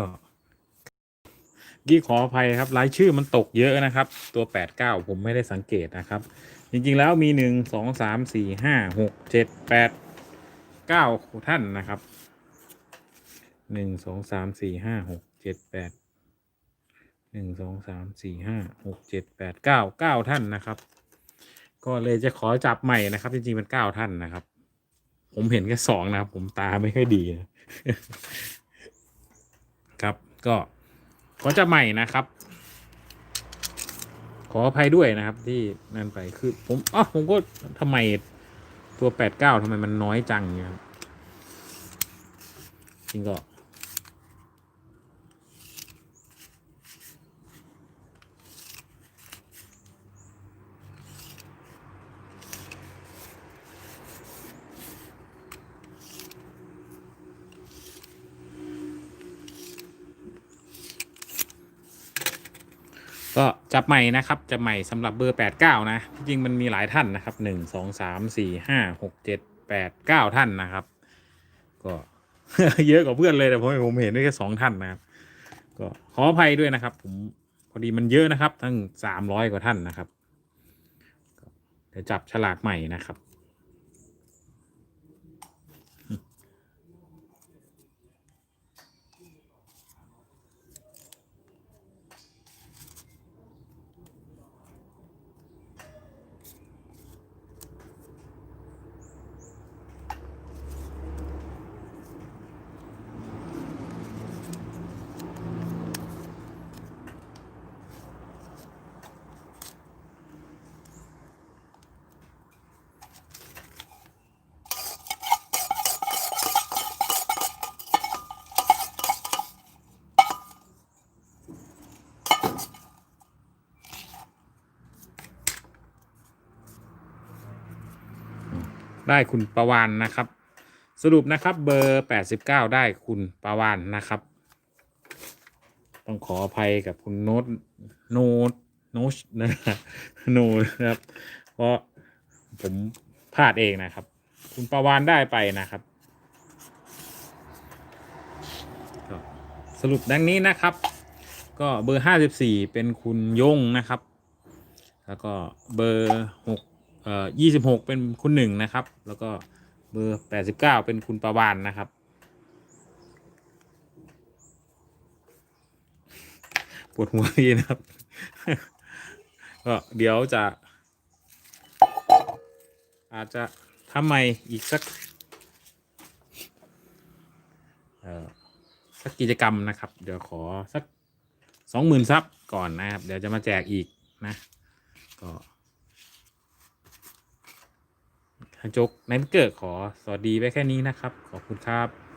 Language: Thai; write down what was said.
ก็กี้ขออภัยครับรายชื่อมันตกเยอะนะครับ ตัวแปดเก้าผมไม่ได้สังเกตนะครับ จริงๆแล้วมีหนึ่งสองสามสี่ห้าหกเจ็ดแปดเก้าท่านนะครับหนึ่งสองสามสี่ห้าหกเจ็ดแปดหนึ่งสองสามสี่ห้าหกเจ็ดแปดเก้าเก้าท่านนะครับ ก็เลยจะขอจับใหม่นะครับ จริงๆเป็นเก้าท่านนะครับ ผมเห็นแค่สองนะครับ ผมตาไม่ค่อยดีนะ ครับ ก็ขอจับใหม่นะครับ ขออภัยด้วยนะครับ ที่นั่นไปคือผมอ๋อผมก็ทำไมตัวแปดเก้าทำไมมันน้อยจังเนี่ยครับจริงก็ ก็จับใหม่นะครับจับใหม่สำหรับเบอร์แปดเก้านะที่จริงมันมีหลายท่านนะครับหนึ่งสองสามสี่ห้าหกเจ็ดแปดเก้าท่านนะครับ ก็เยอะกว่าเพื่อนเลยแต่ผมผมเห็นได้แค่สองท่านนะครับก็ขออภัยด้วยนะครับ ผมพอดีมันเยอะนะครับ ทั้งสามร้อยกว่าท่านนะครับเดี๋ยวจับฉลากใหม่นะครับ ได้คุณประวานนะครับ สรุปนะครับเบอร์แปดสิบเก้าได้คุณประวานนะครับ ต้องขออภัยกับคุณโน้ตโน้ตโน้ตนะโน้ตนะครับ เพราะผมพลาดเองนะครับ คุณประวานได้ไปนะครับสรุปดังนี้นะครับ ก็เบอร์ห้าสิบสี่เป็นคุณยงนะครับ แล้วก็เบอร์หก เอ่อยี่สิบหกเป็นคุณหนึ่งนะครับ แล้วก็เบอร์แปดสิบเก้าเป็นคุณประวานนะครับ ปวดหัวดีนะครับ ก็เดี๋ยวจะ อาจจะทำใหม่อีกสักเออสักกิจกรรมนะครับ เดี๋ยวขอสักสองหมื่นซับก่อนนะครับ เดี๋ยวจะมาแจกอีกนะ ก็ ฮันจกในเกิดขอสวัสดีไว้แค่นี้นะครับ ขอบคุณครับ